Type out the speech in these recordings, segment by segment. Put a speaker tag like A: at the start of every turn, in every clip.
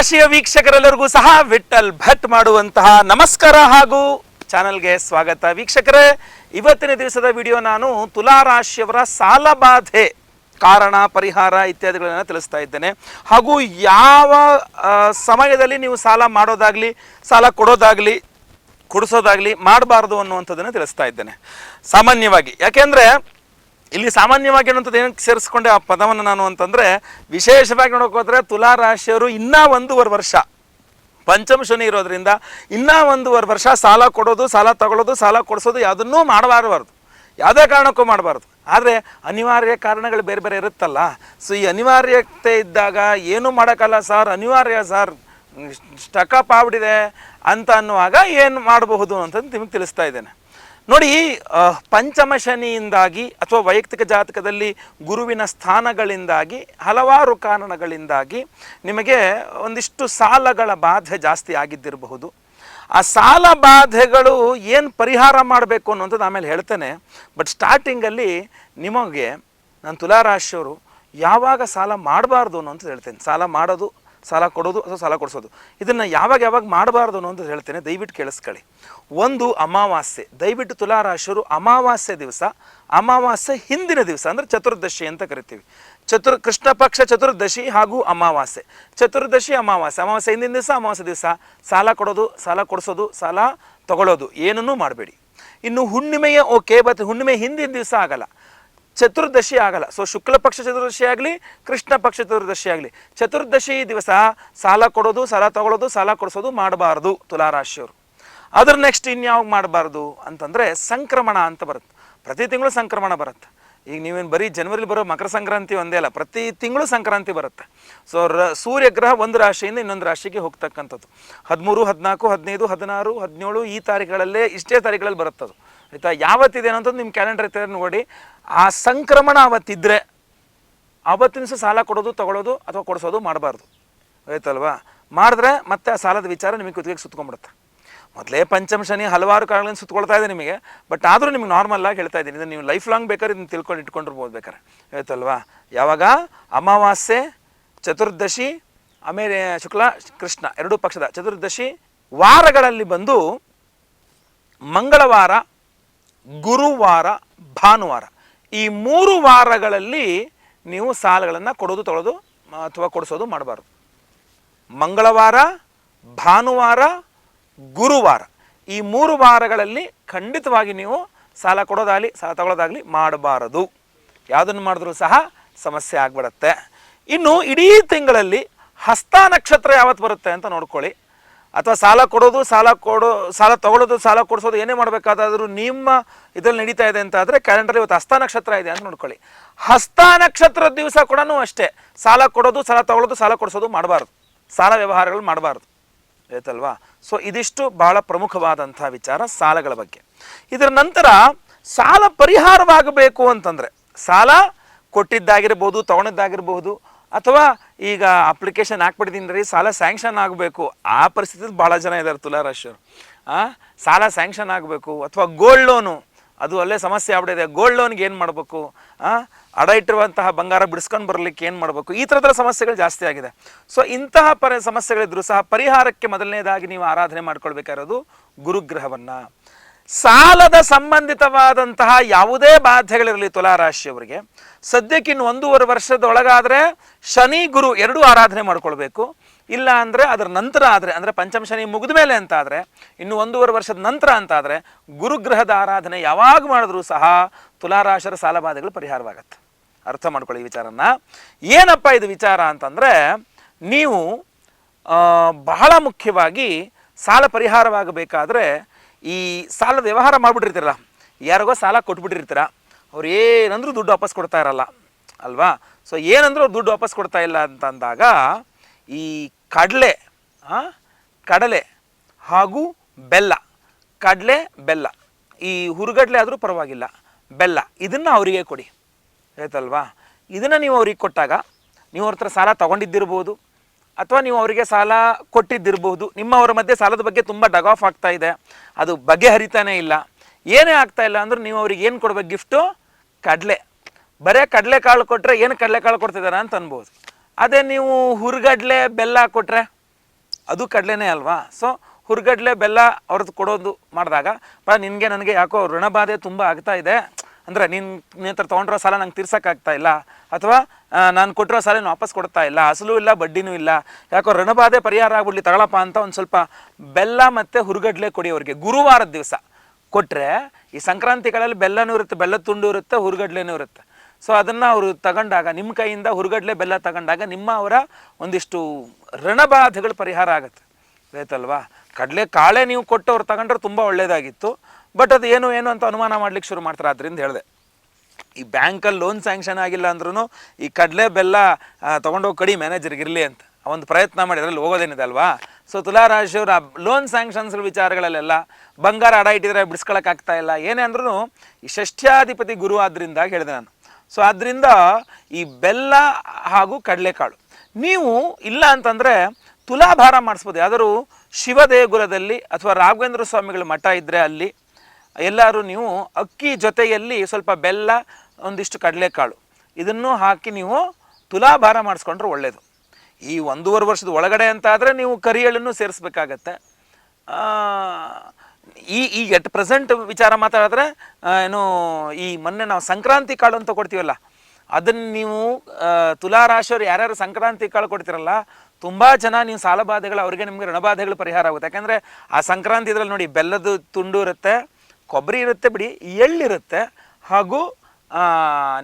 A: ರಾಶಿಯ ವೀಕ್ಷಕರೆಲ್ಲರಿಗೂ ಸಹ ವಿಠಲ್ ಭಟ್ ಮಾಡುವಂತಹ ನಮಸ್ಕಾರ ಹಾಗೂ ಚಾನಲ್ಗೆ ಸ್ವಾಗತ. ವೀಕ್ಷಕರೇ, ಇವತ್ತಿನ ದಿವಸದ ವಿಡಿಯೋ ನಾನು ತುಲಾ ರಾಶಿಯವರ ಸಾಲಬಾಧೆ ಕಾರಣ, ಪರಿಹಾರ ಇತ್ಯಾದಿಗಳನ್ನು ತಿಳಿಸ್ತಾ ಇದ್ದೇನೆ. ಹಾಗೂ ಯಾವ ಸಮಯದಲ್ಲಿ ನೀವು ಸಾಲ ಮಾಡೋದಾಗಲಿ, ಸಾಲ ಕೊಡೋದಾಗಲಿ, ಕೊಡಿಸೋದಾಗಲಿ ಮಾಡಬಾರ್ದು ಅನ್ನುವಂಥದ್ದನ್ನು ತಿಳಿಸ್ತಾ ಇದ್ದೇನೆ. ಸಾಮಾನ್ಯವಾಗಿ. ಯಾಕೆಂದ್ರೆ ಇಲ್ಲಿ ಸಾಮಾನ್ಯವಾಗಿ ಏನಕ್ಕೆ ಸೇರಿಸ್ಕೊಂಡೆ ಆ ಪದವನ್ನು ನಾನು ಅಂತಂದ್ರೆ, ವಿಶೇಷವಾಗಿ ನೋಡಕ್ ಹೋದ್ರೆ ತುಲಾ ರಾಶಿಯವರು ಇನ್ನೂ ಒಂದೂವರೆ ವರ್ಷ. ಪಂಚಮ ಶನಿ ಇರೋದ್ರಿಂದ ಇನ್ನೂ ಒಂದೂವರೆ ವರ್ಷ ಸಾಲ ಕೊಡೋದು, ಸಾಲ ತಗೊಳ್ಳೋದು, ಸಾಲ ಕೊಡಿಸೋದು ಯಾವುದನ್ನೂ ಮಾಡಬಾರಬಾರ್ದು. ಯಾವುದೇ ಕಾರಣಕ್ಕೂ ಮಾಡಬಾರ್ದು. ಆದರೆ ಅನಿವಾರ್ಯ ಕಾರಣಗಳು ಬೇರೆ ಬೇರೆ ಇರುತ್ತಲ್ಲ. ಸೊ ಈ ಅನಿವಾರ್ಯತೆ ಇದ್ದಾಗ ಏನೂ ಮಾಡೋಕ್ಕಲ್ಲ ಸರ್, ಅನಿವಾರ್ಯ ಸರ್, ಸ್ಟಕಪ್ ಆಗ್ಬಿಟ್ಟಿದೆ ಅಂತ ಅನ್ನುವಾಗ ಏನು ಮಾಡಬಹುದು ಅಂತಂದು ನಿಮಗೆ ತಿಳಿಸ್ತಾ ಇದ್ದೇನೆ. ನೋಡಿ ಪಂಚಮ ಶನಿಯಿಂದಾಗಿ ಅಥವಾ ವೈಯಕ್ತಿಕ ಜಾತಕದಲ್ಲಿ ಗುರುವಿನ ಸ್ಥಾನಗಳಿಂದಾಗಿ, ಹಲವಾರು ಕಾರಣಗಳಿಂದಾಗಿ ನಿಮಗೆ ಒಂದಿಷ್ಟು ಸಾಲಗಳ ಬಾಧೆ ಜಾಸ್ತಿ ಆಗಿದ್ದಿರಬಹುದು. ಆ ಸಾಲ ಬಾಧೆಗಳು ಏನು ಪರಿಹಾರ ಮಾಡಬೇಕು ಅನ್ನೋಂಥದ್ದು ಆಮೇಲೆ ಹೇಳ್ತೇನೆ. ಬಟ್ ಸ್ಟಾರ್ಟಿಂಗಲ್ಲಿ ನಿಮಗೆ, ನಾನು ತುಲಾರಾಶಿಯವರು ಯಾವಾಗ ಸಾಲ ಮಾಡಬಾರ್ದು ಅನ್ನೋಂಥದ್ದು ಹೇಳ್ತೇನೆ. ಸಾಲ ಮಾಡೋದು ಸಾಲ ಕೊಡೋದು ಅಥವಾ ಸಾಲ ಕೊಡಿಸೋದು. ಇದನ್ನು ಯಾವಾಗ ಯಾವಾಗ ಮಾಡಬಾರ್ದು ಅನ್ನೋದು ಹೇಳ್ತೇನೆ, ದಯವಿಟ್ಟು ಕೇಳಿಸ್ಕೊಳ್ಳಿ. ಒಂದು ಅಮಾವಾಸ್ಯೆ. ದಯವಿಟ್ಟು ತುಲಾರಾಶರು ಅಮಾವಾಸ್ಯೆ ದಿವಸ, ಅಮಾವಾಸ್ಯೆ ಹಿಂದಿನ ದಿವಸ ಅಂದರೆ ಚತುರ್ದಶಿ ಅಂತ ಕರಿತೀವಿ. ಚತುರ್ ಕೃಷ್ಣ ಪಕ್ಷ ಚತುರ್ದಶಿ ಹಾಗೂ ಅಮಾವಾಸ್ಯೆ. ಚತುರ್ದಶಿ, ಅಮಾವಾಸ್ಯೆ. ಅಮಾವಾಸ್ಯೆ ಹಿಂದಿನ ದಿವಸ, ಅಮಾವಾಸ್ಯೆ ದಿವಸ. ಸಾಲ ಕೊಡೋದು, ಸಾಲ ಕೊಡಿಸೋದು, ಸಾಲ ತಗೊಳ್ಳೋದು. ಏನನ್ನೂ ಮಾಡಬೇಡಿ. ಇನ್ನು ಹುಣ್ಣಿಮೆಯ ಓಕೆ ಬತ್ ಹುಣ್ಣಿಮೆ ಹಿಂದಿನ ದಿವಸ ಆಗಲ್ಲ. ಚತುರ್ದಶಿ ಆಗಲ್ಲ. ಸೊ ಶುಕ್ಲ ಪಕ್ಷ ಚತುರ್ದಶಿ ಆಗಲಿ, ಕೃಷ್ಣ ಪಕ್ಷ ಚತುರ್ದಶಿ ಆಗಲಿ. ಚತುರ್ದಶಿ ದಿವಸ ಸಾಲ ಕೊಡೋದು, ಸಾಲ ತಗೊಳ್ಳೋದು, ಸಾಲ ಕೊಡಿಸೋದು ಮಾಡಬಾರ್ದು ತುಲಾರಾಶಿಯವರು. ಅದ್ರ ನೆಕ್ಸ್ಟ್ ಇನ್ಯಾವಾಗ ಮಾಡಬಾರ್ದು ಅಂತಂದರೆ ಸಂಕ್ರಮಣ ಅಂತ ಬರುತ್ತೆ. ಪ್ರತಿ ತಿಂಗಳು ಸಂಕ್ರಮಣ ಬರುತ್ತೆ. ಈಗ ನೀವೇನು ಬರೀ ಜನವರಿಲಿ ಬರೋ ಮಕರ ಸಂಕ್ರಾಂತಿ ಒಂದೇ ಅಲ್ಲ, ಪ್ರತಿ ತಿಂಗಳು ಸಂಕ್ರಾಂತಿ ಬರುತ್ತೆ. ಸೊ ರ ಸೂರ್ಯಗ್ರಹ ಒಂದು ರಾಶಿಯಿಂದ ಇನ್ನೊಂದು ರಾಶಿಗೆ ಹೋಗ್ತಕ್ಕಂಥದ್ದು. ಹದಿಮೂರು, ಹದಿನಾಲ್ಕು, ಹದಿನೈದು, ಹದಿನಾರು, ಹದಿನೇಳು ಈ ತಾರೀಖುಗಳಲ್ಲೇ ಇಷ್ಟೇ ತಾರೀಖುಗಳಲ್ಲಿ ಬರುತ್ತದು. ಆಯಿತಾ? ಯಾವತ್ತಿದೆ ಅಂತ ನಿಮ್ಮ ಕ್ಯಾಲೆಂಡರ್ ಇರ್ತಾರೆ ನೋಡಿ. ಆ ಸಂಕ್ರಮಣ ಅವತ್ತಿದ್ದರೆ ಅವತ್ತಿನ ಸಹ ಸಾಲ ಕೊಡೋದು, ತಗೊಳ್ಳೋದು ಅಥವಾ ಕೊಡಿಸೋದು ಮಾಡಬಾರ್ದು. ಆಯ್ತಲ್ವಾ? ಮಾಡಿದ್ರೆ ಮತ್ತೆ ಆ ಸಾಲದ ವಿಚಾರ ನಿಮಗೆ ಕುತ್ತಿಗೆ ಸುತ್ಕೊಂಡ್ಬಿಡುತ್ತೆ ಮೊದಲೇ ಪಂಚಮ ಶನಿ ಹಲವಾರು ಕಾರಣಗಳಿಂದ ಸುತ್ಕೊಳ್ತಾ ಇದೆ ನಿಮಗೆ. ಬಟ್ ಆದರೂ ನಿಮಗೆ ನಾರ್ಮಲ್ ಆಗಿ ಹೇಳ್ತಾ ಇದ್ದೀನಿ. ಇದನ್ನು ನೀವು ಲೈಫ್ ಲಾಂಗ್ ಬೇಕಾದ್ರೆ ಇದನ್ನು ತಿಳ್ಕೊಂಡು ಇಟ್ಕೊಂಡಿರ್ಬೋದು ಬೇಕಾರೆ ಆಯ್ತಲ್ವಾ? ಯಾವಾಗ? ಅಮಾವಾಸ್ಯೆ, ಚತುರ್ದಶಿ, ಆಮೇಲೆ ಶುಕ್ಲ, ಕೃಷ್ಣ. ಎರಡೂ ಪಕ್ಷದ ಚತುರ್ದಶಿ ವಾರಗಳಲ್ಲಿ ಬಂದು ಮಂಗಳವಾರ ಗುರುವಾರ, ಭಾನುವಾರ. ಈ ಮೂರು ವಾರಗಳಲ್ಲಿ ನೀವು ಸಾಲಗಳನ್ನು ಕೊಡೋದು, ತೊಳೆದು, ಅಥವಾ ಕೊಡಿಸೋದು ಮಾಡಬಾರ್ದು. ಮಂಗಳವಾರ, ಭಾನುವಾರ, ಗುರುವಾರ. ಈ ಮೂರು ವಾರಗಳಲ್ಲಿ ಖಂಡಿತವಾಗಿ ನೀವು ಸಾಲ ಕೊಡೋದಾಗಲಿ, ಸಾಲ ತಗೊಳ್ಳೋದಾಗಲಿ ಮಾಡಬಾರದು. ಯಾವುದನ್ನು ಮಾಡಿದ್ರೂ ಸಹ ಸಮಸ್ಯೆ ಆಗ್ಬಿಡತ್ತೆ. ಇನ್ನು ಇಡೀ ತಿಂಗಳಲ್ಲಿ ಹಸ್ತ ನಕ್ಷತ್ರ ಯಾವತ್ತು ಬರುತ್ತೆ ಅಂತ ನೋಡ್ಕೊಳ್ಳಿ. ಅಥವಾ ಸಾಲ ಕೊಡೋದು, ಸಾಲ ಕೊಡೋ, ಸಾಲ ತಗೊಳ್ಳೋದು, ಸಾಲ ಕೊಡಿಸೋದು ಏನೇ ಮಾಡಬೇಕಾದ್ರೂ ನಿಮ್ಮ ಇದರಲ್ಲಿ ನಡೀತಾ ಇದೆ ಅಂತ ಆದರೆ ಕ್ಯಾಲೆಂಡರ್ ಇವತ್ತು ಹಸ್ತ ನಕ್ಷತ್ರ ಇದೆ ಅಂತ ನೋಡ್ಕೊಳ್ಳಿ. ಹಸ್ತ ನಕ್ಷತ್ರದ ದಿವಸ ಕೂಡ ಅಷ್ಟೇ. ಸಾಲ ಕೊಡೋದು, ಸಾಲ ತಗೊಳ್ಳೋದು, ಸಾಲ ಕೊಡಿಸೋದು ಮಾಡಬಾರ್ದು. ಸಾಲ ವ್ಯವಹಾರಗಳು ಮಾಡಬಾರ್ದು. ಆಯ್ತಲ್ವಾ? ಸೊ ಇದಿಷ್ಟು ಬಹಳ ಪ್ರಮುಖವಾದಂಥ ವಿಚಾರ ಸಾಲಗಳ ಬಗ್ಗೆ. ಇದರ ನಂತರ ಸಾಲ ಪರಿಹಾರವಾಗಬೇಕು ಅಂತಂದರೆ, ಸಾಲ ಕೊಟ್ಟಿದ್ದಾಗಿರ್ಬೋದು ತಗೊಂಡಿದ್ದಾಗಿರ್ಬೋದು ಅಥವಾ ಈಗ ಅಪ್ಲಿಕೇಶನ್ ಹಾಕ್ಬಿಟ್ಟಿದ್ದೀನಿ ರೀ ಸಾಲ ಸ್ಯಾಂಕ್ಷನ್ ಆಗಬೇಕು. ಆ ಪರಿಸ್ಥಿತಿ ಭಾಳ ಜನ ಇದ್ದಾರೆ ಆ? ಸಾಲ ಸ್ಯಾಂಕ್ಷನ್ ಆಗಬೇಕು ಅಥವಾ ಗೋಲ್ಡ್ ಲೋನು ಅದು ಅಲ್ಲೇ ಸಮಸ್ಯೆ ಆಗ್ಬಿಟ್ಟಿದೆ. ಗೋಲ್ಡ್ ಲೋನ್ಗೆ ಏನು ಮಾಡಬೇಕು? ಅಡ ಇಟ್ಟಿರುವಂತಹ ಬಂಗಾರ ಬಿಡಿಸ್ಕೊಂಡು ಬರಲಿಕ್ಕೆ ಏನು ಮಾಡಬೇಕು? ಈ ಥರದ ಸಮಸ್ಯೆಗಳು ಜಾಸ್ತಿ ಆಗಿದೆ. ಸೊ ಇಂತಹ ಪರಿ ಸಮಸ್ಯೆಗಳಿದ್ದರೂ ಸಹ ಪರಿಹಾರಕ್ಕೆ ಮೊದಲನೇದಾಗಿ ನೀವು ಆರಾಧನೆ ಮಾಡ್ಕೊಳ್ಬೇಕಾಗಿರೋದು ಗುರುಗ್ರಹವನ್ನು. ಸಾಲದ ಸಂಬಂಧಿತವಾದಂತಹ ಯಾವುದೇ ಬಾಧ್ಯಗಳಿರಲಿ ತುಲಾರಾಶಿಯವರಿಗೆ, ಸದ್ಯಕ್ಕೆ ಒಂದೂವರೆ ವರ್ಷದ ವರ್ಷದೊಳಗಾದರೆ ಶನಿ ಗುರು ಎರಡೂ ಆರಾಧನೆ ಮಾಡ್ಕೊಳ್ಬೇಕು. ಇಲ್ಲ ಅಂದರೆ ಅದರ ನಂತರ ಆದರೆ, ಅಂದರೆ ಪಂಚಮ ಶನಿ ಮುಗಿದ ಮೇಲೆ ಅಂತ ಇನ್ನು ಒಂದೂವರೆ ವರ್ಷದ ನಂತರ ಅಂತ ಆದರೆ ಗುರುಗ್ರಹದ ಆರಾಧನೆ ಯಾವಾಗ ಮಾಡಿದ್ರೂ ಸಹ ತುಲಾರಾಶರ ಸಾಲಬಾಧೆಗಳು ಪರಿಹಾರವಾಗತ್ತೆ. ಅರ್ಥ ಮಾಡ್ಕೊಳ್ಳಿ ಈ ವಿಚಾರನ. ಏನಪ್ಪ ಇದು ವಿಚಾರ ಅಂತಂದರೆ, ನೀವು ಬಹಳ ಮುಖ್ಯವಾಗಿ ಸಾಲ ಪರಿಹಾರವಾಗಬೇಕಾದ್ರೆ ಈ ಸಾಲದ ವ್ಯವಹಾರ ಮಾಡಿಬಿಟ್ಟಿರ್ತೀರಲ್ಲ, ಯಾರಿಗೋ ಸಾಲ ಕೊಟ್ಬಿಟ್ಟಿರ್ತೀರ, ಅವ್ರು ಏನಂದ್ರೂ ದುಡ್ಡು ವಾಪಸ್ ಕೊಡ್ತಾ ಇರಲ್ಲ, ಅಲ್ವಾ? ಸೊ ಏನಂದ್ರೂ ಅವ್ರು ದುಡ್ಡು ವಾಪಸ್ ಕೊಡ್ತಾ ಇಲ್ಲ ಅಂತ ಅಂದಾಗ ಈ ಕಡಲೆ ಕಡಲೆ ಹಾಗೂ ಬೆಲ್ಲ, ಕಡಲೆ, ಬೆಲ್ಲ, ಈ ಹುರುಗಡಲೆ ಆದರೂ ಪರವಾಗಿಲ್ಲ, ಬೆಲ್ಲ, ಇದನ್ನು ಅವರಿಗೆ ಕೊಡಿ, ಆಯ್ತಲ್ವಾ? ಇದನ್ನು ನೀವು ಅವ್ರಿಗೆ ಕೊಟ್ಟಾಗ, ನೀವು ಅವ್ರ ಹತ್ರ ಸಾಲ ತಗೊಂಡಿದ್ದಿರ್ಬೋದು ಅಥವಾ ನೀವು ಅವರಿಗೆ ಸಾಲ ಕೊಟ್ಟಿದ್ದಿರಬಹುದು ನಿಮ್ಮವರ ಮಧ್ಯೆ ಸಾಲದ ಬಗ್ಗೆ ತುಂಬ ಡಗ್ ಆಫ್ ಆಗ್ತಾ ಇದೆ, ಅದು ಬಗೆಹರಿತಾನೇ ಇಲ್ಲ. ಏನೇ ಆಗ್ತಾ ಇಲ್ಲ ಅಂದ್ರೆ ನೀವು ಅವ್ರಿಗೆ ಏನು ಕೊಡ್ಬೇಕು ಗಿಫ್ಟು? ಕಡಲೆ. ಬರೇ ಕಡಲೆಕಾಳು ಕೊಟ್ಟರೆ ಏನು ಕಡಲೆಕಾಳು ಕೊಡ್ತಿದ್ದಾರೆ ಅಂತ ಅನ್ಬೋದು. ಅದೇ ನೀವು ಹುರ್ಗಡ್ಲೆ ಬೆಲ್ಲ ಕೊಟ್ಟರೆ ಅದು ಕಡಲೆನೇ ಅಲ್ವಾ? ಸೊ ಹುರ್ಗಡ್ಲೆ ಬೆಲ್ಲ ಅವ್ರದ್ದು ಕೊಡೋದು ಮಾಡಿದಾಗ ಬಟ್ ನಿನಗೆ, ನನಗೆ ಯಾಕೋ ಋಣಬಾಧೆ ತುಂಬ ಆಗ್ತಾ ಇದೆ. ಅಂದರೆ ನಿನ್ನ ನಿನ್ನ ಹತ್ರ ತೊಗೊಂಡಿರೋ ಸಾಲ ನಂಗೆ ತೀರ್ಸೋಕ್ಕಾಗ್ತಾ ಇಲ್ಲ, ಅಥವಾ ನಾನು ಕೊಟ್ಟಿರೋ ಸಾಲ ನೀನು ವಾಪಸ್ ಕೊಡ್ತಾ ಇಲ್ಲ ಅಸಲು ಇಲ್ಲ, ಬಡ್ಡಿನೂ ಇಲ್ಲ, ಯಾಕೋ ಋಣಬಾಧೆ ಪರಿಹಾರ ಆಗ್ಬಿಡ್ಲಿ ತಗೊಳಪ್ಪ ಅಂತ ಒಂದು ಸ್ವಲ್ಪ ಬೆಲ್ಲ ಮತ್ತು ಹುರ್ಗಡ್ಲೆ ಕೊಡಿ ಅವ್ರಿಗೆ, ಗುರುವಾರದ ದಿವಸ. ಕೊಟ್ಟರೆ ಈ ಸಂಕ್ರಾಂತಿಗಳಲ್ಲಿ ಬೆಲ್ಲನೂ ಇರುತ್ತೆ, ಬೆಲ್ಲ ತುಂಡು ಇರುತ್ತೆ, ಹುರ್ಗಡ್ಲೆನೂ ಇರುತ್ತೆ. ಸೊ ಅದನ್ನು ಅವರು ತಗೊಂಡಾಗ ನಿಮ್ಮ ಕೈಯಿಂದ ಹುರ್ಗಡ್ಲೆ ಬೆಲ್ಲ ತಗೊಂಡಾಗ ನಿಮ್ಮ ಅವರ ಒಂದಿಷ್ಟು ಋಣಬಾಧೆಗಳು ಪರಿಹಾರ ಆಗುತ್ತೆ. ಆಯ್ತಲ್ವಾ? ಕಡಲೆ ಕಾಳೆ ನೀವು ಕೊಟ್ಟು ಅವ್ರು ತಗೊಂಡ್ರೆ ತುಂಬ ಒಳ್ಳೆಯದಾಗಿತ್ತು ಬಟ್ ಅದು ಏನು ಏನು ಅಂತ ಅನುಮಾನ ಮಾಡ್ಲಿಕ್ಕೆ ಶುರು ಮಾಡ್ತಾರೆ. ಅದರಿಂದ ಹೇಳಿದೆ. ಈ ಬ್ಯಾಂಕಲ್ಲಿ ಲೋನ್ ಸ್ಯಾಂಕ್ಷನ್ ಆಗಿಲ್ಲ ಅಂದ್ರೂ ಈ ಕಡಲೆ ಬೆಲ್ಲ ತೊಗೊಂಡೋಗಿ ಕಡಿ ಮ್ಯಾನೇಜರ್ಗೆ ಇರಲಿ ಅಂತ. ಒಂದು ಪ್ರಯತ್ನ ಮಾಡಿ, ಅದರಲ್ಲಿ ಹೋಗೋದೇನಿದೆ ಅಲ್ವಾ? ಸೊ ತುಲಾರಾಶಿಯವರು ಲೋನ್ ಸ್ಯಾಂಕ್ಷನ್ಸ್ ವಿಚಾರಗಳಲ್ಲೆಲ್ಲ ಬಂಗಾರ ಅಡ ಇಟ್ಟಿದ್ರೆ ಬಿಡಿಸ್ಕೊಳಕ್ಕಾಗ್ತಾ ಇಲ್ಲ. ಏನೇ ಅಂದ್ರೂ ಈ ಷಷ್ಠ್ಯಾಧಿಪತಿ ಗುರು ಆದ್ರಿಂದ ಹೇಳಿದೆ ನಾನು. ಸೊ ಆದ್ದರಿಂದ ಈ ಬೆಲ್ಲ ಹಾಗೂ ಕಡಲೆಕಾಳು. ನೀವು ಇಲ್ಲ ಅಂತಂದರೆ ತುಲಾಭಾರ ಮಾಡಿಸ್ಬೋದು. ಯಾವ್ದಾದ್ರು ಶಿವ ದೇಗುಲದಲ್ಲಿ ಅಥವಾ ರಾಘವೇಂದ್ರ ಸ್ವಾಮಿಗಳ ಮಠ ಇದ್ದರೆ ಅಲ್ಲಿ ಎಲ್ಲರೂ ನೀವು ಅಕ್ಕಿ ಜೊತೆಯಲ್ಲಿ ಸ್ವಲ್ಪ ಬೆಲ್ಲ, ಒಂದಿಷ್ಟು ಕಡಲೆಕಾಳು, ಇದನ್ನು ಹಾಕಿ ನೀವು ತುಲಾಭಾರ ಮಾಡಿಸ್ಕೊಂಡ್ರೆ ಒಳ್ಳೆಯದು ಈ ಒಂದೂವರೆ ವರ್ಷದ ಒಳಗಡೆ ಅಂತ ಆದರೆ ನೀವು ಕರಿಯಳನ್ನು ಸೇರಿಸ್ಬೇಕಾಗತ್ತೆ. ಈ ಈ ಎಟ್ ಪ್ರೆಸೆಂಟ್ ವಿಚಾರ ಮಾತಾಡಿದ್ರೆ ಏನು, ಈ ಮೊನ್ನೆ ನಾವು ಸಂಕ್ರಾಂತಿ ಕಾಳು ಅಂತ ಕೊಡ್ತೀವಲ್ಲ, ಅದನ್ನು ನೀವು ತುಲಾ ತುಲಾರಾಶಿಯವರು ಯಾರ್ಯಾರು ಸಂಕ್ರಾಂತಿ ಕಾಳು ಕೊಡ್ತೀರಲ್ಲ, ತುಂಬ ಜನ ನೀವು ಸಾಲಬಾಧೆಗಳು, ಅವರಿಗೆ ನಿಮಗೆ ಋಣಬಾಧೆಗಳು ಪರಿಹಾರ ಆಗುತ್ತೆ. ಯಾಕೆಂದರೆ ಆ ಸಂಕ್ರಾಂತಿ ಇದರಲ್ಲಿ ನೋಡಿ ಬೆಲ್ಲದ ತುಂಡು ಇರುತ್ತೆ ಕೊಬ್ಬರಿ ಇರುತ್ತೆ ಬಿಡಿ, ಎಳ್ಳಿರುತ್ತೆ, ಹಾಗೂ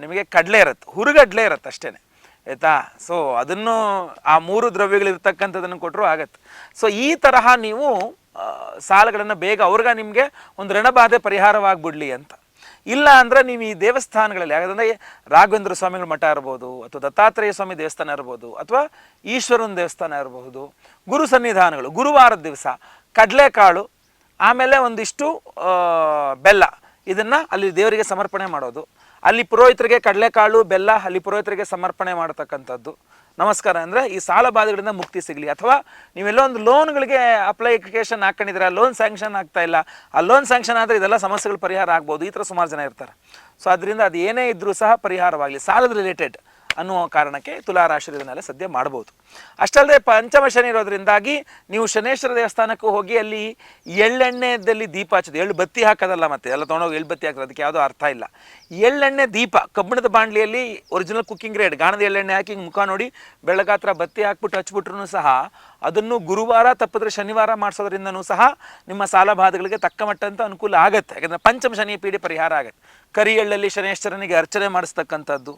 A: ನಿಮಗೆ ಕಡಲೆ ಇರುತ್ತೆ, ಹುರುಗಡ್ಲೆ ಇರುತ್ತೆ ಅಷ್ಟೇ ಆಯಿತಾ? ಸೊ ಅದನ್ನು, ಆ ಮೂರು ದ್ರವ್ಯಗಳು ಇರ್ತಕ್ಕಂಥದ್ದನ್ನು ಕೊಟ್ಟರು ಆಗತ್ತೆ. ಸೊ ಈ ತರಹ ನೀವು ಸಾಲಗಳನ್ನು ಬೇಗ ಅವ್ರಿಗೆ ನಿಮಗೆ ಒಂದು ಋಣಬಾಧೆ ಪರಿಹಾರವಾಗ್ಬಿಡ್ಲಿ ಅಂತ. ಇಲ್ಲ ಅಂದರೆ ನೀವು ಈ ದೇವಸ್ಥಾನಗಳಲ್ಲಿ, ಯಾಕಂದರೆ ರಾಘವೇಂದ್ರ ಸ್ವಾಮಿಗಳ ಮಠ ಇರ್ಬೋದು, ಅಥವಾ ದತ್ತಾತ್ರೇಯ ಸ್ವಾಮಿ ದೇವಸ್ಥಾನ ಇರ್ಬೋದು, ಅಥವಾ ಈಶ್ವರನ ದೇವಸ್ಥಾನ ಇರಬಹುದು ಗುರು ಸನ್ನಿಧಾನಗಳು, ಗುರುವಾರದ ದಿವಸ ಕಡಲೆಕಾಳು ಆಮೇಲೆ ಒಂದಿಷ್ಟು ಬೆಲ್ಲ. ಇದನ್ನು ಅಲ್ಲಿ ದೇವರಿಗೆ ಸಮರ್ಪಣೆ ಮಾಡೋದು. ಅಲ್ಲಿ ಪುರೋಹಿತರಿಗೆ ಕಡಲೆಕಾಳು, ಬೆಲ್ಲ, ಅಲ್ಲಿ ಪುರೋಹಿತರಿಗೆ ಸಮರ್ಪಣೆ ಮಾಡತಕ್ಕಂಥದ್ದು. ನಮಸ್ಕಾರ. ಅಂದರೆ ಈ ಸಾಲ ಬಾಧೆಗಳಿಂದ ಮುಕ್ತಿ ಸಿಗಲಿ. ಅಥವಾ ನೀವೆಲ್ಲೋ ಒಂದು ಲೋನ್ಗಳಿಗೆ ಅಪ್ಲಿಕೇಶನ್ ಹಾಕೊಂಡಿದ್ರೆ ಲೋನ್ ಸ್ಯಾಂಕ್ಷನ್ ಆಗ್ತಾ ಇಲ್ಲ, ಆ ಲೋನ್ ಸ್ಯಾಂಕ್ಷನ್ ಆದರೆ ಇದೆಲ್ಲ ಸಮಸ್ಯೆಗಳು ಪರಿಹಾರ ಆಗ್ಬೋದು. ಈ ಥರ ಸುಮಾರು ಜನ ಇರ್ತಾರೆ. ಸೊ, ಅದರಿಂದ ಅದು ಏನೇ ಇದ್ದರೂ ಸಹ ಪರಿಹಾರವಾಗಲಿ. ಸಾಲದ ರಿಲೇಟೆಡ್ ಅನ್ನುವ ಕಾರಣಕ್ಕೆ ತುಲಾರಾಶಿ ಇದನ್ನೆಲ್ಲ ಸದ್ಯ ಮಾಡ್ಬೋದು. ಅಷ್ಟಲ್ಲದೆ ಪಂಚಮ ಶನಿ ಇರೋದ್ರಿಂದಾಗಿ ನೀವು ಶನೇಶ್ವರ ದೇವಸ್ಥಾನಕ್ಕೂ ಹೋಗಿ ಅಲ್ಲಿ ಎಳ್ಳೆಣ್ಣೆದಲ್ಲಿ ದೀಪ ಹಚ್ಚೋದು. ಎಳ್ಳು ಬತ್ತಿ ಹಾಕೋದಲ್ಲ ಮತ್ತೆ, ಎಲ್ಲ ತೊಗೊಂಡೋಗಿ ಎಳ್ಳು ಬತ್ತಿ ಹಾಕೋದು ಅದಕ್ಕೆ ಯಾವುದೋ ಅರ್ಥ ಇಲ್ಲ. ಎಳ್ಳೆಣ್ಣೆ ದೀಪ, ಕಬ್ಬಿಣದ ಬಾಂಡ್ಲಿಯಲ್ಲಿ ಒರಿಜಿನಲ್ ಕುಕ್ಕಿಂಗ್ ರೇಟ್ ಗಾಣದ ಎಳ್ಳೆಣ್ಣೆ ಹಾಕಿ ಮುಖ ನೋಡಿ ಬೆಳಗಾತ್ರ ಬತ್ತಿ ಹಾಕ್ಬಿಟ್ಟು ಹಚ್ಬಿಟ್ರು ಸಹ ಅದನ್ನು ಗುರುವಾರ ತಪ್ಪಿದ್ರೆ ಶನಿವಾರ ಮಾಡಿಸೋದ್ರಿಂದನೂ ಸಹ ನಿಮ್ಮ ಸಾಲ ಬಾಧೆಗಳಿಗೆ ತಕ್ಕ ಮಟ್ಟಂತ ಅನುಕೂಲ ಆಗುತ್ತೆ. ಯಾಕಂದರೆ ಪಂಚಮ ಶನಿ ಪೀಡೆ ಪರಿಹಾರ ಆಗುತ್ತೆ. ಕರಿ ಎಳ್ಳಲ್ಲಿ ಶನೇಶ್ವರನಿಗೆ ಅರ್ಚನೆ ಮಾಡಿಸ್ತಕ್ಕಂಥದ್ದು.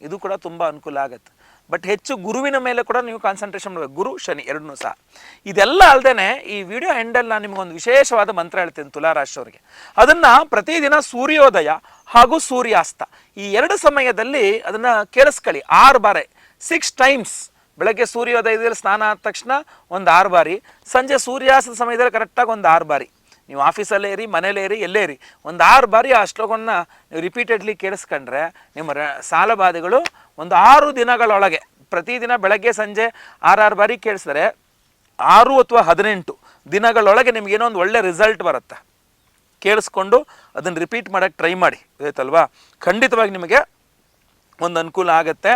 A: ಇದು ಕೂಡ ತುಂಬ ಅನುಕೂಲ ಆಗುತ್ತೆ. ಬಟ್ ಹೆಚ್ಚು ಗುರುವಿನ ಮೇಲೆ ಕೂಡ ನೀವು ಕಾನ್ಸಂಟ್ರೇಷನ್ ಮಾಡಬೇಕು. ಗುರು, ಶನಿ, ಎರಡನ್ನೂ ಸಹ. ಇದೆಲ್ಲ ಅಲ್ಲದೆ ಈ ವಿಡಿಯೋ ಎಂಡಲ್ಲಿ ನಾನು ನಿಮಗೊಂದು ವಿಶೇಷವಾದ ಮಂತ್ರ ಹೇಳ್ತೀನಿ ತುಲಾರಾಶಿಯವರಿಗೆ ಅದನ್ನು ಪ್ರತಿದಿನ ಸೂರ್ಯೋದಯ ಹಾಗೂ ಸೂರ್ಯಾಸ್ತ ಈ ಎರಡು ಸಮಯದಲ್ಲಿ ಅದನ್ನು ಕೇಳಿಸ್ಕೊಳ್ಳಿ. ಆರು ಬಾರಿ. ಸಿಕ್ಸ್ ಟೈಮ್ಸ್ ಬೆಳಗ್ಗೆ ಸೂರ್ಯೋದಯದಲ್ಲಿ ಸ್ನಾನ ಆದ ತಕ್ಷಣ ಒಂದು ಆರು ಬಾರಿ. ಸಂಜೆ ಸೂರ್ಯಾಸ್ತದ ಸಮಯದಲ್ಲಿ ಕರೆಕ್ಟಾಗಿ ಒಂದು ಆರು ಬಾರಿ. ನೀವು ಆಫೀಸಲ್ಲೇ ಇರಿ, ಮನೇಲೇ ಇರಿ, ಎಲ್ಲೇ ಇರಿ. ಒಂದು ಆರು ಬಾರಿ ಆ ಶ್ಲೋಕವನ್ನು ನೀವು ರಿಪೀಟೆಡ್ಲಿ ಕೇಳಿಸ್ಕೊಂಡ್ರೆ ನಿಮ್ಮ ರ ಸಾಲಬಾಧೆಗಳು ಒಂದು ಆರು ದಿನಗಳೊಳಗೆ, ಪ್ರತಿದಿನ ಬೆಳಗ್ಗೆ, ಸಂಜೆ ಆರಾರು ಬಾರಿ ಕೇಳಿಸಿದ್ರೆ ಆರು ಅಥವಾ ಹದಿನೆಂಟು ದಿನಗಳೊಳಗೆ ನಿಮಗೇನೋ ಒಂದು ಒಳ್ಳೆ ರಿಸಲ್ಟ್ ಬರುತ್ತೆ. ಕೇಳಿಸ್ಕೊಂಡು ಅದನ್ನು ರಿಪೀಟ್ ಮಾಡೋಕ್ಕೆ ಟ್ರೈ ಮಾಡಿ ಗೊತ್ತಲ್ವಾ ಖಂಡಿತವಾಗಿ ನಿಮಗೆ ಒಂದು ಅನುಕೂಲ ಆಗತ್ತೆ.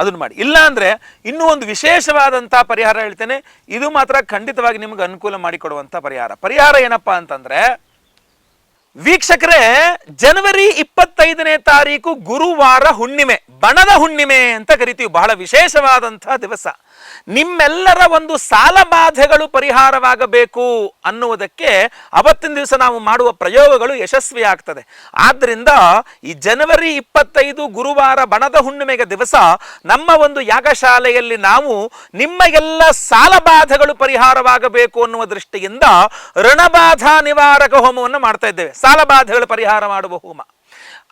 A: ಅದನ್ನು ಮಾಡಿ. ಇಲ್ಲ ಅಂದರೆ ಇನ್ನೂ ಒಂದು ವಿಶೇಷವಾದಂಥ ಪರಿಹಾರ ಹೇಳ್ತೇನೆ. ಇದು ಮಾತ್ರ ಖಂಡಿತವಾಗಿ ನಿಮಗೆ ಅನುಕೂಲ ಮಾಡಿಕೊಡುವಂಥ ಪರಿಹಾರ. ಪರಿಹಾರ ಏನಪ್ಪ ಅಂತಂದರೆ, ವೀಕ್ಷಕರೇ, ಜನವರಿ ಇಪ್ಪತ್ತೈದನೇ ತಾರೀಕು ಗುರುವಾರ ಹುಣ್ಣಿಮೆ, ಬಣದ ಹುಣ್ಣಿಮೆ ಅಂತ ಕರಿತೀವಿ. ಬಹಳ ವಿಶೇಷವಾದಂಥ ದಿವಸ. ನಿಮ್ಮೆಲ್ಲರ ಒಂದು ಸಾಲ ಬಾಧೆಗಳು ಪರಿಹಾರವಾಗಬೇಕು ಅನ್ನುವುದಕ್ಕೆ ಅವತ್ತಿನ ದಿವಸ ನಾವು ಮಾಡುವ ಪ್ರಯೋಗಗಳು ಯಶಸ್ವಿ ಆಗ್ತದೆ ಆದ್ದರಿಂದ ಈ ಜನವರಿ ಇಪ್ಪತ್ತೈದು ಗುರುವಾರ ಬಣದ ಹುಣ್ಣಿಮೆಗೆ ದಿವಸ ನಮ್ಮ ಒಂದು ಯಾಗಶಾಲೆಯಲ್ಲಿ ನಾವು ನಿಮ್ಮ ಎಲ್ಲ ಸಾಲ ಬಾಧೆಗಳು ಪರಿಹಾರವಾಗಬೇಕು ಅನ್ನುವ ದೃಷ್ಟಿಯಿಂದ ಋಣಬಾಧ ನಿವಾರಕ ಹೋಮವನ್ನು ಮಾಡ್ತಾ ಇದ್ದೇವೆ. ಸಾಲ ಬಾಧೆಗಳು ಪರಿಹಾರ ಮಾಡುವ ಹೋಮ.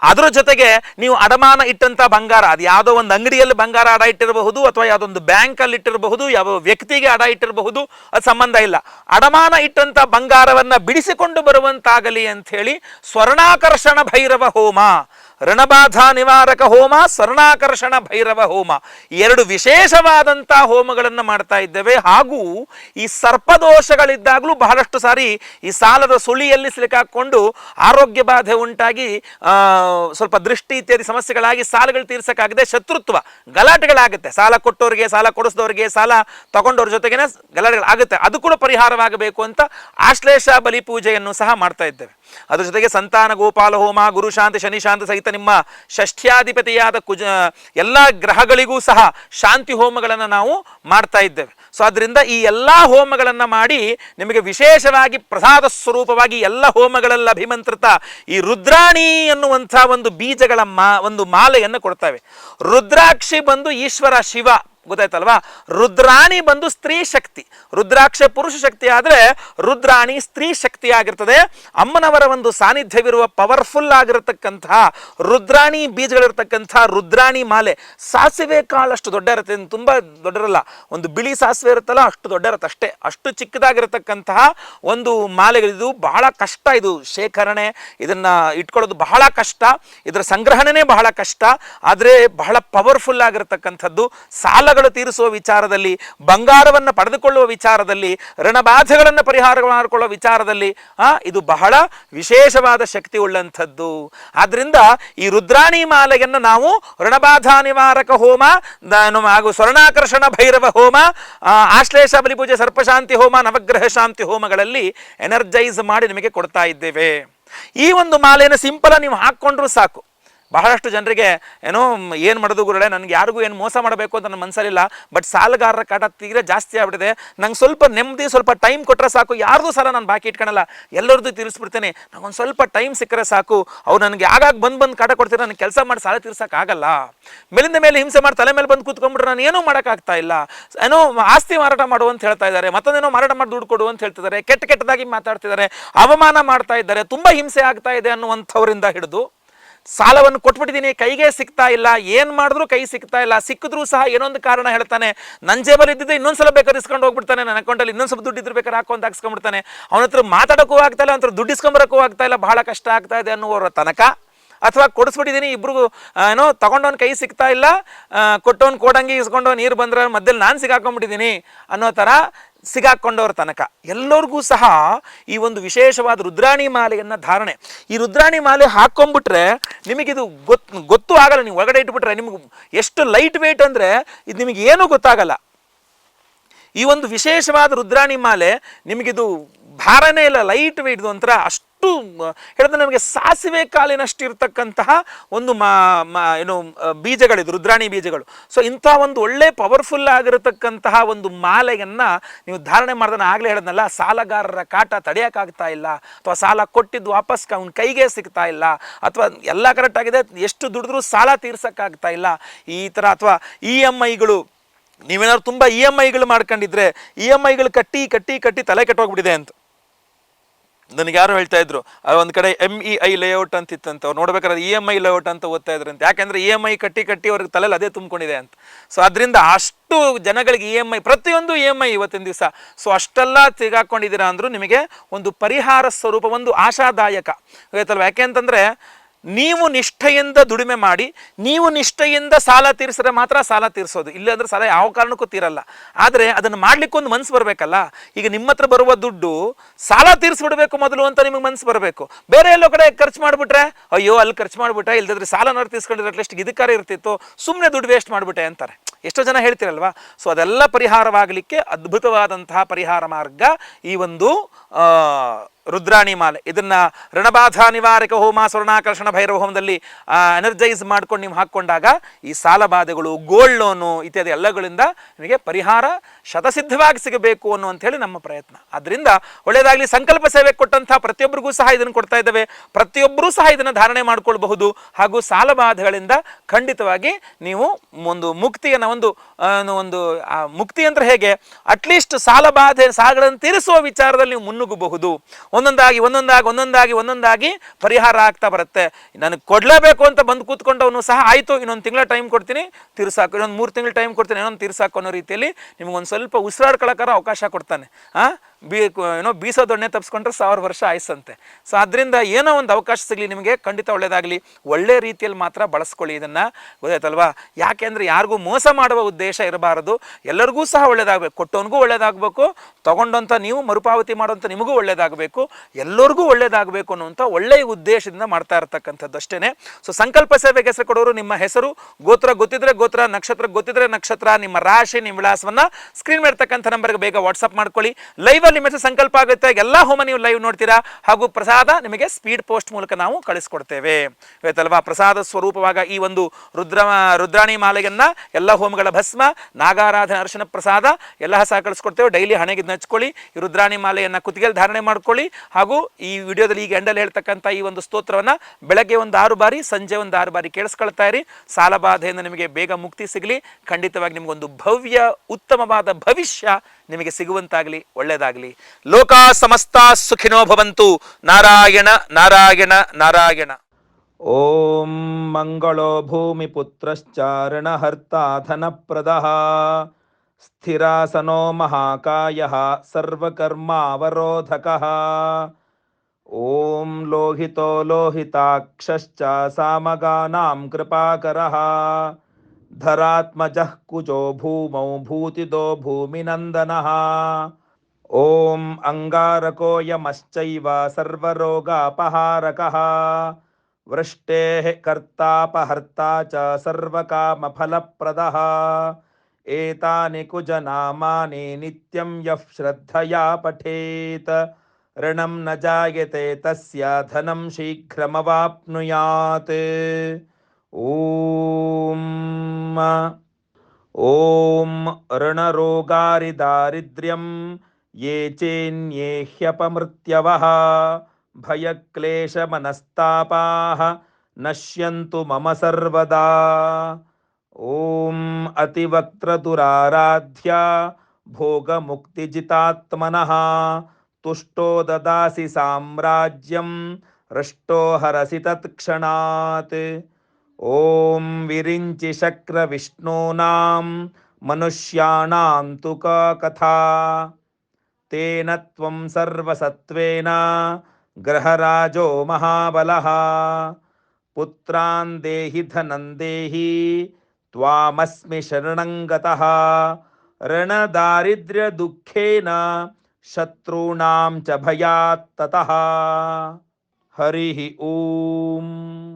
A: ಅದರ ಜೊತೆಗೆ ನೀವು ಅಡಮಾನ ಇಟ್ಟಂತ ಬಂಗಾರ, ಅದು ಯಾವುದೋ ಒಂದು ಅಂಗಡಿಯಲ್ಲಿ ಬಂಗಾರ ಅಡ ಇಟ್ಟಿರಬಹುದು ಅಥವಾ ಯಾವುದೊಂದು ಬ್ಯಾಂಕಲ್ಲಿ ಇಟ್ಟಿರಬಹುದು, ಯಾವ ವ್ಯಕ್ತಿಗೆ ಅಡ ಇಟ್ಟಿರಬಹುದು, ಅದು ಸಂಬಂಧ ಇಲ್ಲ. ಅಡಮಾನ ಇಟ್ಟಂತ ಬಂಗಾರವನ್ನ ಬಿಡಿಸಿಕೊಂಡು ಬರುವಂತಾಗಲಿ ಅಂತ ಹೇಳಿ ಸ್ವರ್ಣಾಕರ್ಷಣ ಭೈರವ ಹೋಮ. ಋಣಬಾಧ ನಿವಾರಕ ಹೋಮ ಸ್ವರ್ಣಾಕರ್ಷಣ ಭೈರವ ಹೋಮ. ಎರಡು ವಿಶೇಷವಾದಂಥ ಹೋಮಗಳನ್ನು ಮಾಡ್ತಾ ಇದ್ದೇವೆ. ಹಾಗೂ ಈ ಸರ್ಪದೋಷಗಳಿದ್ದಾಗಲೂ ಬಹಳಷ್ಟು ಸಾರಿ ಈ ಸಾಲದ ಸುಳಿಯಲ್ಲಿ ಸಿಲುಕಾಕೊಂಡು ಆರೋಗ್ಯ ಬಾಧೆ ಉಂಟಾಗಿ ಸ್ವಲ್ಪ ದೃಷ್ಟಿ ಇತ್ಯಾದಿ ಸಮಸ್ಯೆಗಳಾಗಿ ಸಾಲಗಳು ತೀರ್ಸಕ್ಕಾಗದೆ ಶತ್ರುತ್ವ ಗಲಾಟೆಗಳಾಗುತ್ತೆ. ಸಾಲ ಕೊಟ್ಟವರಿಗೆ ಸಾಲ ಕೊಡಿಸಿದವರಿಗೆ ಸಾಲ ತಗೊಂಡವ್ರ ಜೊತೆಗೇನೆ ಗಲಾಟೆಗಳಾಗುತ್ತೆ. ಅದು ಕೂಡ ಪರಿಹಾರವಾಗಬೇಕು ಅಂತ ಆಶ್ಲೇಷ ಬಲಿ ಪೂಜೆಯನ್ನು ಸಹ ಮಾಡ್ತಾ ಇದ್ದೇವೆ. ಅದ್ರ ಜೊತೆಗೆ ಸಂತಾನ, ಗೋಪಾಲ, ಹೋಮ ಗುರುಶಾಂತಿ ಶನಿಶಾಂತಿ ಸಹಿತ ನಿಮ್ಮ ಷಷ್ಠ್ಯಾಧಿಪತಿಯಾದ ಕುಜ, ಎಲ್ಲ ಗ್ರಹಗಳಿಗೂ ಸಹ ಶಾಂತಿ ಹೋಮಗಳನ್ನು ನಾವು ಮಾಡ್ತಾ ಇದ್ದೇವೆ. ಸೊ ಅದರಿಂದ ಈ ಎಲ್ಲ ಹೋಮಗಳನ್ನು ಮಾಡಿ ನಿಮಗೆ ವಿಶೇಷವಾಗಿ ಪ್ರಸಾದ ಸ್ವರೂಪವಾಗಿ ಎಲ್ಲ ಹೋಮಗಳಲ್ಲಿ ಅಭಿಮಂತ್ರಿತ ಈ ರುದ್ರಾಣಿ ಎನ್ನುವಂಥ ಒಂದು ಬೀಜಗಳ ಮಾ, ಒಂದು ಮಾಲೆಯನ್ನು ಕೊಡ್ತವೆ. ರುದ್ರಾಕ್ಷಿ ಬಂದು ಈಶ್ವರ ಶಿವ ಗೊತ್ತಾಯ್ತಲ್ವಾ? ರುದ್ರಾಣಿ ಬಂದು ಸ್ತ್ರೀ ಶಕ್ತಿ. ರುದ್ರಾಕ್ಷ ಪುರುಷ ಶಕ್ತಿ ಆದರೆ ರುದ್ರಾಣಿ ಸ್ತ್ರೀ ಶಕ್ತಿ ಆಗಿರ್ತದೆ. ಅಮ್ಮನವರ ಒಂದು ಸಾನ್ನಿಧ್ಯವಿರುವ ಪವರ್ಫುಲ್ ಆಗಿರತಕ್ಕಂತಹ ರುದ್ರಾಣಿ ಬೀಜಗಳಿರ್ತಕ್ಕಂಥ ರುದ್ರಾಣಿ ಮಾಲೆ ಸಾಸಿವೆ ಕಾಳಷ್ಟು ದೊಡ್ಡ ಇರುತ್ತೆ. ತುಂಬ ದೊಡ್ಡರಲ್ಲ. ಒಂದು ಬಿಳಿ ಸಾಸಿವೆ ಇರುತ್ತಲ್ಲ, ಅಷ್ಟು ದೊಡ್ಡ ಇರುತ್ತೆ ಅಷ್ಟೇ. ಅಷ್ಟು ಚಿಕ್ಕದಾಗಿರತಕ್ಕಂತಹ ಒಂದು ಮಾಲೆಗಳಿದು ಬಹಳ ಕಷ್ಟ ಇದು ಶೇಖರಣೆ. ಇದನ್ನ ಇಟ್ಕೊಳ್ಳೋದು ಬಹಳ ಕಷ್ಟ. ಇದರ ಸಂಗ್ರಹಣೆನೇ ಬಹಳ ಕಷ್ಟ. ಆದರೆ ಬಹಳ ಪವರ್ಫುಲ್ ಆಗಿರತಕ್ಕಂಥದ್ದು ಸಾಲಗಳು ತೀರಿಸುವ ವಿಚಾರದಲ್ಲಿ, ಬಂಗಾರವನ್ನು ಪಡೆದುಕೊಳ್ಳುವ ವಿಚಾರದಲ್ಲಿ, ಋಣಬಾಧೆಗಳನ್ನು ಪರಿಹಾರ ಮಾಡಿಕೊಳ್ಳುವ ವಿಚಾರದಲ್ಲಿ ಇದು ಬಹಳ ವಿಶೇಷವಾದ ಶಕ್ತಿ ಉಳ್ಳಂಥದ್ದು. ಆದ್ದರಿಂದ ಈ ರುದ್ರಾಣಿ ಮಾಲೆಯನ್ನು ನಾವು ಋಣಬಾಧಾ ನಿವಾರಕ ಹೋಮ ಹಾಗೂ ಸ್ವರ್ಣಾಕರ್ಷಣ ಭೈರವ ಹೋಮ ಆಶ್ಲೇಷ ಬಲಿಪೂಜೆ ಸರ್ಪಶಾಂತಿ ಹೋಮ, ನವಗ್ರಹ ಶಾಂತಿ ಹೋಮಗಳಲ್ಲಿ ಎನರ್ಜೈಸ್ ಮಾಡಿ ನಿಮಗೆ ಕೊಡ್ತಾ ಇದ್ದೇವೆ. ಈ ಒಂದು ಮಾಲೆಯನ್ನು ಸಿಂಪಲ್ ನೀವು ಹಾಕ್ಕೊಂಡ್ರೂ ಸಾಕು. ಬಹಳಷ್ಟು ಜನರಿಗೆ ಏನೋ ಏನು ಮಾಡೋದು ಗುರುಳೆ ನನಗೆ ಯಾರಿಗೂ ಏನು ಮೋಸ ಮಾಡಬೇಕು ಅಂತ ನನ್ನ ಮನಸ್ಸಲ್ಲಿಲ್ಲ ಬಟ್ ಸಾಲಗಾರರ ಕಾಟ ತೀರಾ ಜಾಸ್ತಿ ಆಗ್ಬಿಟ್ಟಿದೆ. ನಂಗೆ ಸ್ವಲ್ಪ ನೆಮ್ಮದಿ, ಸ್ವಲ್ಪ ಟೈಮ್ ಕೊಟ್ಟರೆ ಸಾಕು. ಯಾರ್ದು ಸಾಲ ನಾನು ಬಾಕಿ ಇಟ್ಕೊಳಲ್ಲ. ಎಲ್ಲರದ್ದು ತೀರಿಸ್ಬಿಡ್ತೇನೆ. ನಂಗೊಂದು ಸ್ವಲ್ಪ ಟೈಮ್ ಸಿಕ್ಕರೆ ಸಾಕು. ಅವ್ರು ನನಗೆ ಆಗಾಗ ಬಂದು ಬಂದು ಕಾಟ ಕೊಡ್ತೀರ ನನಗೆ ಕೆಲಸ ಮಾಡಿ ಸಾಲ ತೀರ್ಸೋಕ್ಕಾಗಲ್ಲ ಮೇಲಿಂದ ಮೇಲೆ ಹಿಂಸೆ ಮಾಡಿ ತಲೆ ಮೇಲೆ ಬಂದು ಕೂತ್ಕೊಂಡ್ಬಿಟ್ರೆ ನಾನು ಏನೂ ಮಾಡೋಕ್ಕಾಗ್ತಾ ಇಲ್ಲ. ಏನೋ ಆಸ್ತಿ ಮಾರಾಟ ಮಾಡು ಅಂತ ಹೇಳ್ತಾ ಇದ್ದಾರೆ. ಮತ್ತೊಂದೇನೋ ಮಾರಾಟ ಮಾಡಿ ದುಡ್ಡು ಕೊಡು ಅಂತ ಹೇಳ್ತಿದ್ದಾರೆ. ಕೆಟ್ಟ ಕೆಟ್ಟದಾಗಿ ಮಾತಾಡ್ತಿದ್ದಾರೆ. ಅವಮಾನ ಮಾಡ್ತಾ ಇದ್ದಾರೆ. ತುಂಬ ಹಿಂಸೆ ಆಗ್ತಾ ಇದೆ ಅನ್ನುವಂಥವರಿಂದ ಹಿಡಿದು ಸಾಲವನ್ನು ಕೊಟ್ಬಿಟ್ಟಿದ್ದೀನಿ, ಕೈಗೆ ಸಿಗ್ತಾ ಇಲ್ಲ, ಏನು ಮಾಡಿದ್ರು ಕೈ ಸಿಗ್ತಾ ಇಲ್ಲ, ಸಿಕ್ಕಿದ್ರೂ ಸಹ ಏನೊಂದು ಕಾರಣ ಹೇಳ್ತಾನೆ ನನ್ನ ಜೇಬಲ್ಲಿ ಇನ್ನೊಂದು ಸಲ ಬೇಕಾದ್ರೆ ಇಸ್ಕೊಂಡು ಹೋಗ್ಬಿಡ್ತಾನೆ, ನನ್ನ ಅಕೌಂಟಲ್ಲಿ ಇನ್ನೊಂದು ಸ್ವಲ್ಪ ದುಡ್ಡು ಇದ್ರೆ ಬೇಕಾದ್ರೆ ಹಾಕೊಂಡು ಹಾಕ್ಸ್ಕೊಂಡ್ಬಿಡ್ತಾನೆ. ಅವನ ಹತ್ರ ಮಾತಾಡೋಕ್ಕೂ ಆಗ್ತಾ ಇಲ್ಲ, ಅವನ ಹತ್ರ ದುಡ್ಡು ಇಸ್ಕೊಂಬರೋಕ್ಕೂ ಆಗ್ತಾ ಇಲ್ಲ, ಬಹಳ ಕಷ್ಟ ಆಗ್ತಾ ಇದೆ ಅನ್ನುವರ ತನಕ ಅಥವಾ ಕೊಡಿಸ್ಬಿಟ್ಟಿದ್ದೀನಿ, ಇಬ್ರಿಗೂ ಏನೋ ತಗೊಂಡವನ್ ಕೈ ಸಿಗ್ತಾ ಇಲ್ಲ ಕೊಟ್ಟವನ್ ಕೋಡಂಗಿ ಇಸ್ಕೊಂಡು ನೀರು ಬಂದ್ರೆ ಮಧ್ಯದಲ್ಲಿ ನಾನು ಸಿಗಾಕೊಂಡ್ಬಿಟ್ಟಿದ್ದೀನಿ ಅನ್ನೋ ಥರ ಸಿಗಾಕೊಂಡವ್ರ ತನಕ. ಎಲ್ಲರಿಗೂ ಸಹ ಈ ಒಂದು ವಿಶೇಷವಾದ ರುದ್ರಾಣಿ ಮಾಲೆಯನ್ನು ಧಾರಣೆ. ಈ ರುದ್ರಾಣಿ ಮಾಲೆ ಹಾಕೊಂಡ್ಬಿಟ್ರೆ ನಿಮಗಿದು ಗೊತ್, ಗೊತ್ತು ಆಗಲ್ಲ. ನೀವು ಒಳಗಡೆ ಇಟ್ಬಿಟ್ರೆ ನಿಮಗೆ ಎಷ್ಟು ಲೈಟ್ ವೆಯ್ಟ್ ಅಂದರೆ ಇದು ನಿಮಗೆ ಏನೂ ಗೊತ್ತಾಗಲ್ಲ. ಈ ಒಂದು ವಿಶೇಷವಾದ ರುದ್ರಾಣಿ ಮಾಲೆ ನಿಮಗಿದು ಭಾರನೇ ಇಲ್ಲ ಲೈಟ್ ವೇಟ್ ಒಂಥರ ಅಷ್ಟು ಮ, ಹೇಳಿದ್ರೆ ನಮಗೆ ಸಾಸಿವೆ ಕಾಲಿನಷ್ಟು ಇರತಕ್ಕಂತಹ ಒಂದು ಮಾ ಏನು ಬೀಜಗಳಿದು ರುದ್ರಾಣಿ ಬೀಜಗಳು. ಸೊ ಇಂಥ ಒಂದು ಒಳ್ಳೆ ಪವರ್ಫುಲ್ ಆಗಿರತಕ್ಕಂತಹ ಒಂದು ಮಾಲೆಯನ್ನು ನೀವು ಧಾರಣೆ ಮಾಡಿದ್ರೆ ಆಗಲೇ ಹೇಳಿದ್ನಲ್ಲ ಸಾಲಗಾರರ ಕಾಟ ತಡೆಯೋಕ್ಕಾಗ್ತಾ ಇಲ್ಲ ಅಥವಾ ಸಾಲ ಕೊಟ್ಟಿದ್ದು ವಾಪಸ್ ಅವ್ನ ಕೈಗೆ ಸಿಗ್ತಾ ಇಲ್ಲ ಅಥವಾ ಎಲ್ಲ ಕರೆಕ್ಟ್ ಆಗಿದೆ ಎಷ್ಟು ದುಡಿದ್ರೂ ಸಾಲ ತೀರ್ಸೋಕ್ಕಾಗ್ತಾ ಇಲ್ಲ ಈ ಥರ ಅಥವಾ ಇ ಎಂ ಐಗಳು ನೀವೇನಾದ್ರು ತುಂಬ ಇ ಎಂ ಐಗಳು ಮಾಡ್ಕೊಂಡಿದ್ರೆ ಇ ಎಂ ಐಗಳು ಕಟ್ಟಿ ಕಟ್ಟಿ ಕಟ್ಟಿ ತಲೆ ಕೆಟ್ಟೋಗ್ಬಿಟ್ಟಿದೆ ಅಂತ. ನನಗೆ ಯಾರು ಹೇಳ್ತಾ ಇದ್ರು ಒಂದು ಕಡೆ ಎಂ ಇ ಐ ಲೇಔಟ್ ಅಂತ ಇತ್ತಂತ, ಅವ್ರು ನೋಡ್ಬೇಕಾದ್ರೆ ಇ ಎಂ ಐ ಲೇಔಟ್ ಅಂತ ಓದ್ತಾ ಅಂತ. ಯಾಕೆಂದ್ರೆ ಇ ಎಂ ಐ ಕಟ್ಟಿ ಕಟ್ಟಿ ಅವ್ರಿಗೆ ತಲೆಯಲ್ಲಿ ಅದೇ ತುಂಬಿಕೊಂಡಿದೆ ಅಂತ. ಸೊ ಅದರಿಂದ ಅಷ್ಟು ಜನಗಳಿಗೆ ಇ ಎಂ ಐ ಪ್ರತಿಯೊಂದು ಇ ಎಂ ಐ ಇವತ್ತಿನ ದಿವಸ. ಸೊ ಅಷ್ಟೆಲ್ಲ ತಿಗಾಕೊಂಡಿದ್ದೀರಾ ಅಂದರೂ ನಿಮಗೆ ಒಂದು ಪರಿಹಾರ ಸ್ವರೂಪ, ಒಂದು ಆಶಾದಾಯಕ. ಗೊತ್ತಲ್ವ ಯಾಕೆ ಅಂತಂದ್ರೆ ನೀವು ನಿಷ್ಠೆಯಿಂದ ದುಡಿಮೆ ಮಾಡಿ, ನೀವು ನಿಷ್ಠೆಯಿಂದ ಸಾಲ ತೀರಿಸಿದ್ರೆ ಮಾತ್ರ ಸಾಲ ತೀರಿಸೋದು. ಇಲ್ಲಾಂದ್ರೆ ಸಾಲ ಯಾವ ಕಾರಣಕ್ಕೂ ತೀರಲ್ಲ. ಆದರೆ ಅದನ್ನು ಮಾಡ್ಲಿಕ್ಕೆ ಒಂದು ಮನ್ಸು ಬರಬೇಕಲ್ಲ? ಈಗ ನಿಮ್ಮ ಹತ್ರ ಬರುವ ದುಡ್ಡು ಸಾಲ ತೀರಿಸ್ಬಿಡ್ಬೇಕು ಮೊದಲು ಅಂತ ನಿಮಗೆ ಮನ್ಸು ಬರಬೇಕು. ಬೇರೆ ಎಲ್ಲೋ ಕಡೆ ಖರ್ಚು ಮಾಡಿಬಿಟ್ರೆ, ಅಯ್ಯೋ, ಅಲ್ಲಿ ಖರ್ಚು ಮಾಡಿಬಿಟ್ಟೆ ಸಾಲ ಸಾಲನಾರು ತೀರ್ಸ್ಕೊಂಡಿದ್ರೆ ಅಟ್ಲೀಸ್ಟ್ ಇದಕ್ಕಾರ ಇರ್ತಿತ್ತು ಸುಮ್ಮನೆ ದುಡ್ಡು ವೇಸ್ಟ್ ಮಾಡಿಬಿಟ್ಟೆ ಅಂತಾರೆ. ಎಷ್ಟೋ ಜನ ಹೇಳ್ತಿರಲ್ವಾ? ಸೊ ಅದೆಲ್ಲ ಪರಿಹಾರವಾಗಲಿಕ್ಕೆ ಅದ್ಭುತವಾದಂತಹ ಪರಿಹಾರ ಮಾರ್ಗ ಈ ಒಂದು ರುದ್ರಾಣಿ ಮಾಲೆ. ಇದನ್ನು ಋಣಬಾಧ ನಿವಾರಕ ಹೋಮ, ಸ್ವರ್ಣಾಕರ್ಷಣ, ಭೈರವ ಹೋಮದಲ್ಲಿ ಎನರ್ಜೈಸ್ ಮಾಡ್ಕೊಂಡು ನೀವು ಹಾಕ್ಕೊಂಡಾಗ ಈ ಸಾಲ ಬಾಧೆಗಳು ಗೋಲ್ಡ್ ಲೋನು ಇತ್ಯಾದಿ ಎಲ್ಲಗಳಿಂದ ನಿಮಗೆ ಪರಿಹಾರ ಶತಸಿದ್ಧವಾಗಿ ಸಿಗಬೇಕು ಅನ್ನುವಂತ ಹೇಳಿ ನಮ್ಮ ಪ್ರಯತ್ನ. ಅದರಿಂದ ಒಳ್ಳೆಯದಾಗಲಿ ಸಂಕಲ್ಪ ಸೇವೆ ಕೊಟ್ಟಂಥ ಪ್ರತಿಯೊಬ್ಬರಿಗೂ ಸಹ ಇದನ್ನು ಕೊಡ್ತಾ ಇದ್ದೇವೆ. ಪ್ರತಿಯೊಬ್ಬರೂ ಸಹ ಇದನ್ನು ಧಾರಣೆ ಮಾಡಿಕೊಳ್ಳಬಹುದು ಹಾಗೂ ಸಾಲ ಬಾಧೆಗಳಿಂದ ಖಂಡಿತವಾಗಿ ನೀವು ಒಂದು ಮುಕ್ತಿಯನ್ನು, ಒಂದು ಒಂದು ಮುಕ್ತಿ ಅಂದ್ರೆ ಹೇಗೆ? ಅಟ್ಲೀಸ್ಟ್ ಸಾಲ ಬಾಧೆ, ಸಾಲಗಳನ್ನು ತೀರಿಸುವ ವಿಚಾರದಲ್ಲಿ ನೀವು ಮುನ್ನುಗ್ಗಬಹುದು. ಒಂದೊಂದಾಗಿ ಒಂದೊಂದಾಗಿ ಒಂದೊಂದಾಗಿ ಒಂದೊಂದಾಗಿ ಪರಿಹಾರ ಆಗ್ತಾ ಬರುತ್ತೆ. ನನಗೆ ಕೊಡಲೇಬೇಕು ಅಂತ ಬಂದು ಕೂತ್ಕೊಂಡವನು ಸಹ ಆಯಿತು, ಇನ್ನೊಂದು ತಿಂಗಳ ಟೈಮ್ ಕೊಡ್ತೀನಿ, ತೀರ್ಸಾಕು, ಇನ್ನೊಂದು ಮೂರು ತಿಂಗಳು ಟೈಮ್ ಕೊಡ್ತೀನಿ, ಇನ್ನೊಂದು ತೀರ್ಸಾಕು ಅನ್ನೋ ರೀತಿಯಲ್ಲಿ ನಿಮಗೊಂದು ಸ್ವಲ್ಪ ಉಸಿರಾಡ್ಕೊಳ್ಳೋಕ್ಕಾರ ಅವಕಾಶ ಕೊಡ್ತಾನೆ. ಆ? ಬೀ ಏನೋ ಬೀಸೋ ದೊಣ್ಣೆ ತಪ್ಪಿಸ್ಕೊಂಡ್ರೆ ಸಾವಿರ ವರ್ಷ ಆಯ್ಸಂತೆ. ಸೊ ಅದರಿಂದ ಏನೋ ಒಂದು ಅವಕಾಶ ಸಿಗಲಿ ನಿಮಗೆ, ಖಂಡಿತ ಒಳ್ಳೆಯದಾಗಲಿ ಒಳ್ಳೆ ರೀತಿಯಲ್ಲಿ ಮಾತ್ರ ಬಳಸ್ಕೊಳ್ಳಿ ಇದನ್ನು. ಗೊತ್ತಾಯ್ತಲ್ವಾ? ಯಾಕೆಂದರೆ ಯಾರಿಗೂ ಮೋಸ ಮಾಡುವ ಉದ್ದೇಶ ಇರಬಾರದು. ಎಲ್ಲರಿಗೂ ಸಹ ಒಳ್ಳೆಯದಾಗಬೇಕು ಕೊಟ್ಟವನಿಗೂ ಒಳ್ಳೆಯದಾಗಬೇಕು ತೊಗೊಂಡಂಥ ನೀವು, ಮರುಪಾವತಿ ಮಾಡುವಂಥ ನಿಮಗೂ ಒಳ್ಳೇದಾಗಬೇಕು. ಎಲ್ಲರಿಗೂ ಒಳ್ಳೆಯದಾಗಬೇಕು ಅನ್ನುವಂಥ ಒಳ್ಳೆಯ ಉದ್ದೇಶದಿಂದ ಮಾಡ್ತಾ ಇರತಕ್ಕಂಥದ್ದು ಅಷ್ಟೇ ಸೊ ಸಂಕಲ್ಪ ಸೇವೆಗೆ ಹೆಸರು ಕೊಡೋರು ನಿಮ್ಮ ಹೆಸರು. ಗೋತ್ರ ಗೊತ್ತಿದ್ರೆ ಗೋತ್ರ, ನಕ್ಷತ್ರ ಗೊತ್ತಿದ್ರೆ ನಕ್ಷತ್ರ. ನಿಮ್ಮ ರಾಶಿ, ನಿಮ್ಮ ವಿಳಾಸವನ್ನ ಸ್ಕ್ರೀನ್ ಮಾಡ್ತಕ್ಕಂಥ ನಂಬರ್ಗೆ ಬೇಗ ವಾಟ್ಸಪ್ ಮಾಡ್ಕೊಳ್ಳಿ. ಲೈವ್ ಅಲ್ಲಿ ಮೆಸೇಜ್ ಸಂಕಲ್ಪ ಆಗುತ್ತೆ. ಎಲ್ಲ ಹೋಮ ನೀವು ಲೈವ್ ನೋಡ್ತೀರಾ? ಹಾಗೂ ಪ್ರಸಾದ ನಿಮಗೆ ಸ್ಪೀಡ್ ಪೋಸ್ಟ್ ಮೂಲಕ ನಾವು ಕಳಿಸ್ಕೊಡ್ತೇವೆ. ಆಯ್ತಲ್ವಾ? ಪ್ರಸಾದ ಸ್ವರೂಪವಾಗ ಈ ಒಂದು ರುದ್ರ, ರುದ್ರಾಣಿ ಮಾಲೆಯನ್ನ ಎಲ್ಲ ಹೋಮಗಳ ಭಸ್ಮ, ನಾಗಾರಾಧನ, ಅರ್ಶನ ಪ್ರಸಾದ ಎಲ್ಲ ಸಹ ಕಳಿಸ್ಕೊಡ್ತೇವೆ. ಡೈಲಿ ಹಣೆಗೆ ನಚ್ಕೊಳ್ಳಿ. ಈ ರುದ್ರಾಣಿ ಮಾಲೆಯನ್ನ ಕುತ್ತಿಗೆಯಲ್ಲಿ ಧಾರಣೆ ಮಾಡ್ಕೊಳ್ಳಿ. ಹಾಗೂ ಈ ವಿಡಿಯೋದಲ್ಲಿ ಈಗ ಎಂಡಲ್ಲಿ ಹೇಳ್ತಕ್ಕಂಥ ಈ ಒಂದು ಸ್ತೋತ್ರವನ್ನ ಬೆಳಗ್ಗೆ ಒಂದು ಆರು ಬಾರಿ, ಸಂಜೆ ಒಂದು ಆರು ಬಾರಿ ಕೇಳಿಸ್ಕೊಳ್ತಾ ಇರಿ. ಸಾಲಬಾಧೆಯಿಂದ ನಿಮಗೆ ಬೇಗ ಮುಕ್ತಿ ಸಿಗಲಿ. ಖಂಡಿತವಾಗಿ ನಿಮಗೊಂದು ಭವ್ಯ, ಉತ್ತಮವಾದ ಭವಿಷ್ಯ ನಿಮಗೆ ಸಿಗುವಂತಾಗಲಿ ಒಳ್ಳೆಯದಾಗಲಿ ಲೋಕ ಸಮಸ್ತ ಸುಖಿನೋ ಭವಂತು. ನಾರಾಯಣ ನಾರಾಯಣ ನಾರಾಯಣ. ಓಂ ಮಂಗಳೋ ಭೂಮಿಪುತ್ರಶ್ಚಾರಣಹರ್ತಾ ಧನಪ್ರದಃ ಸ್ಥಿರಾಸನೋ ಮಹಾಕಾಯ ಸರ್ವಕರ್ಮಾವರೋಧಕಃ. ಓಂ ಲೋಹಿತೋ ಲೋಹಿತಾಕ್ಷಶ್ಚ ಸಾಮಗಾನಾಂ ಕೃಪಾಕರಃ. धरात्मजः कुजो भूमौ भूतिदो भूमिनन्दनः। ॐ अङ्गारको यमश्चैव सर्वरोगापहारकः। वृष्टेः कर्तापहर्ता च सर्वकामफलप्रदः। एतानि कुजनामानि नित्यं यः श्रद्धया पठेत्। ऋणं न जायते तस्य धनं शीघ्रमवाप्नुयात्। ॐ ॐ ऋणरोगारिदारिद्र्यं, ये चेन्ये ह्यपमृत्यवः, भयक्लेशमनस्तापाः, नश्यन्तु मम सर्वदा। ॐ अतिवक्त्रदुराराध्या, भोगमुक्तिजितात्मनः, तुष्टो ददासि साम्राज्यं, हृष्टो हरसि तत्क्षणात्। ॐ विरिञ्चि शक्रविष्णूनां मनुष्याणां तु का कथा तेन त्वं सर्वसत्त्वेन ग्रहराजो महाबलः। पुत्रान् देहि, धनं देहि, त्वामस्मि शरणं गतः। ऋणदारिद्र्यदुःखेन शत्रूणां च भयात् ततः। हरिः ॐ।